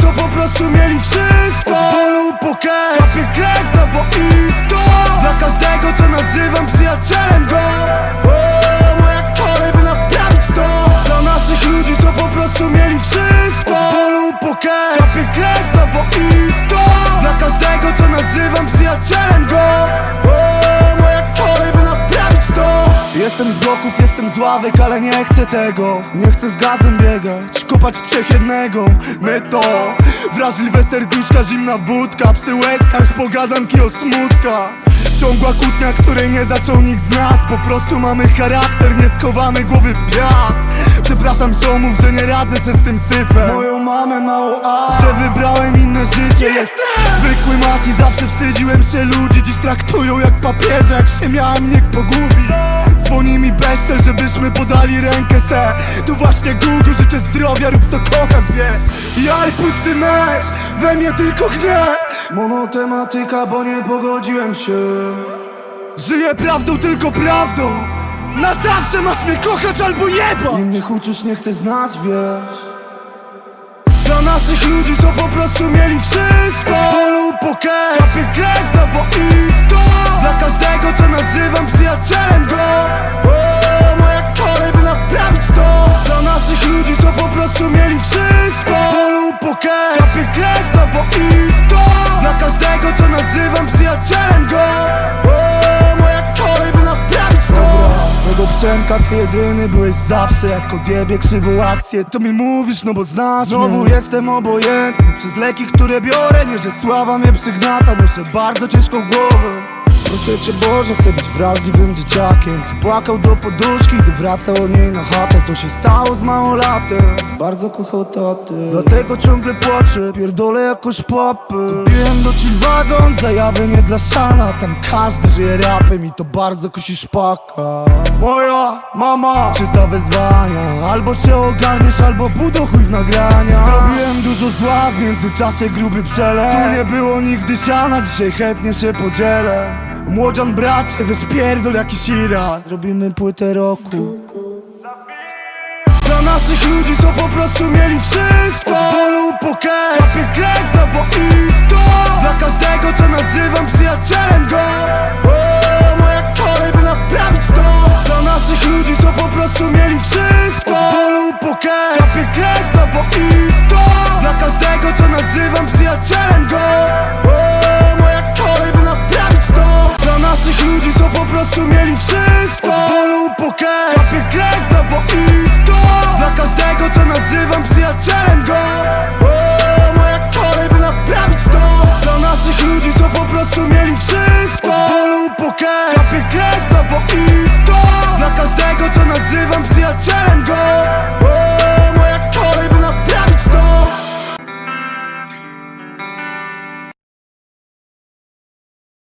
co po prostu mieli wszystko. Od bólu po cash Kapie krew na boisko. Dla każdego, co nazywam przyjacielem Jestem z jestem ławek, ale nie chcę tego. Nie chcę z gazem biegać, kopać w trzech jednego. My to wrażliwe serduszka, zimna wódka. Przy łezkach pogadanki o smutka. Ciągła kłótnia, której nie zaczął nikt z nas. Po prostu mamy charakter, nie schowamy głowy w piach. Przepraszam ziomów, że nie radzę se z tym syfem. Moją mamę mało a. Że wybrałem inne życie Jest zwykły Mati, zawsze wstydziłem się ludzi. Dziś traktują jak papieże, jak się miałem niech pogubi Dzwoni mi beszczel, żebyśmy podali rękę se. To właśnie Google, życzę zdrowia, rób co kochasz, wiesz. Ja i pusty mecz, we mnie tylko gniew. Monotematyka, bo nie pogodziłem się. Żyję prawdą, tylko prawdą. Na zawsze masz mnie kochać albo jebać. Innych uczuć nie chcę znać, wiesz. Dla naszych ludzi, co po prostu mieli wszystko. Bólu po Kapie krew na boisko prostu mieli wszystko. Bólu po cash Kapie krew na boisko Dla każdego, co nazywam przyjacielem go. Moja kolej, by naprawić to. Tego Przemka ty jedyny byłeś zawsze Jak odjebie krzywą akcję. To mi mówisz, no bo znasz Znowu mnie. jestem obojętny Przez leki, które biorę. Nie, że sława mnie przygnata. Noszę bardzo ciężką głowę Proszę cię Boże, chcę być wrażliwym dzieciakiem Co płakał do poduszki, gdy wracał od niej na chatę. Co się stało z małolatem? Bardzo kochał tatę Dlatego ciągle płaczę, pierdolę jakoś papę Kupiłem do Chillwagon, zajawę nie dla szana. Tam każdy żyje rapem i to bardzo kosi szpaka. Moja mama czyta wezwania. Albo się ogarniesz, albo budo chuj w nagrania. Zrobiłem dużo zła, w międzyczasie gruby przelew Tu nie było nigdy siana, dzisiaj chętnie się podzielę Młodzian bracie, weź pierdol jakiś ira Zrobimy płytę roku. Dla naszych ludzi, co po prostu mieli wszystko. Od bólu po krew czyli wszystko. Od bólu po krew Kapie krew, no bo i Dla każdego co nazywam przyjacielem.